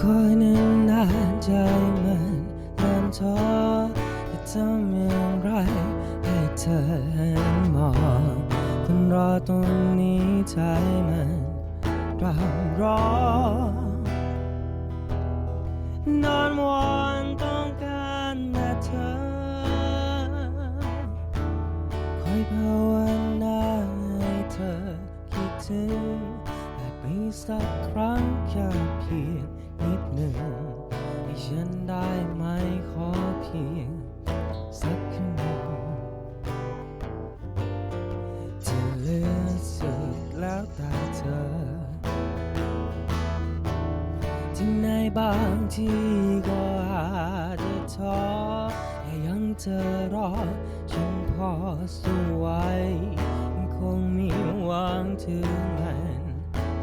คอยนานนานใจมันเริ่มท้อจะทำอย่างไรให้เธอหันมองคนรอตรงนี้ใจมันรำร้องนอนอน แค่เพียงนิดหนึ่งให้ฉันได้ไหมขอเพียงสักครึ่งหนึ่งจะเลือสุดแล้วแต่เธอที่ในบางที่ก็อาจจะท้อแต่ยังเธอรอฉันพอสู้ไหวยังคงมีหวังถึงมัน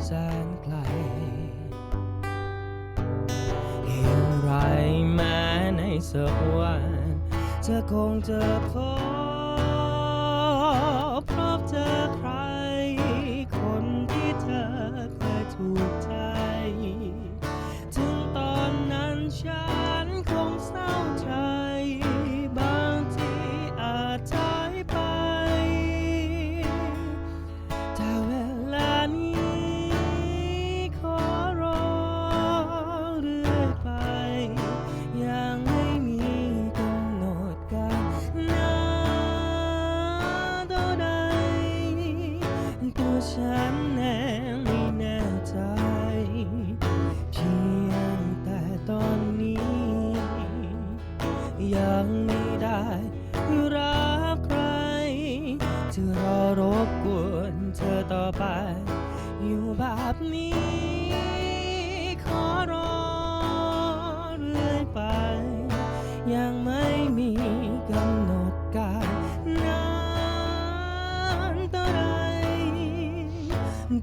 แสนไกล สักวันเธอคงจะพบ ฉันแน่ไม่แน่ใจเพียงแต่ตอนนี้ ยังไม่ได้รักใครจะรอรบกวน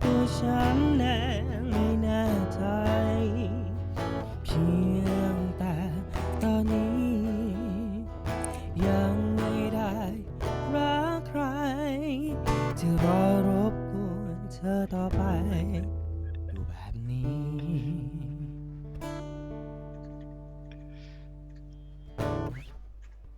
ตัวฉันแน่ไม่แน่ใจ เพียงแต่ตอนนี้ ยังไม่ได้รักใคร จะรอรบกวนเธอต่อไป ดูแบบนี้